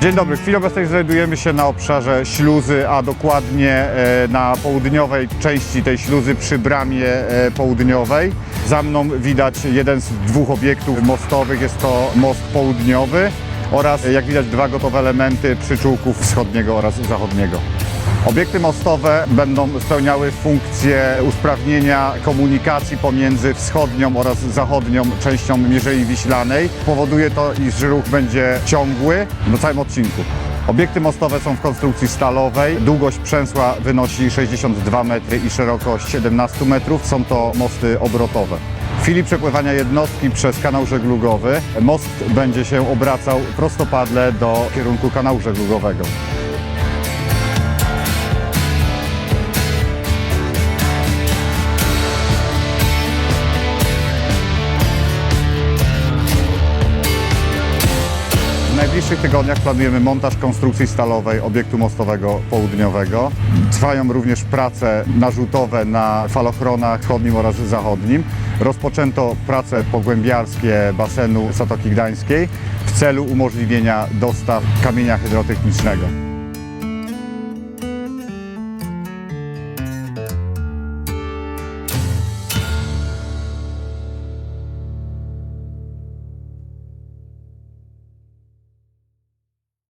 Dzień dobry, w chwili obecnej znajdujemy się na obszarze śluzy, a dokładnie e, na południowej części tej śluzy przy bramie e, południowej. Za mną widać jeden z dwóch obiektów mostowych, jest to most południowy oraz jak widać dwa gotowe elementy przyczółków wschodniego oraz zachodniego. Obiekty mostowe będą spełniały funkcję usprawnienia komunikacji pomiędzy wschodnią oraz zachodnią częścią Mierzei Wiślanej. Powoduje to, iż ruch będzie ciągły na całym odcinku. Obiekty mostowe są w konstrukcji stalowej. Długość przęsła wynosi 62 metry i szerokość 17 metrów. Są to mosty obrotowe. W chwili przepływania jednostki przez kanał żeglugowy most będzie się obracał prostopadle do kierunku kanału żeglugowego. Najbliższych tygodniach planujemy montaż konstrukcji stalowej obiektu mostowego południowego. Trwają również prace narzutowe na falochronach wschodnim oraz zachodnim. Rozpoczęto prace pogłębiarskie basenu Zatoki Gdańskiej w celu umożliwienia dostaw kamienia hydrotechnicznego.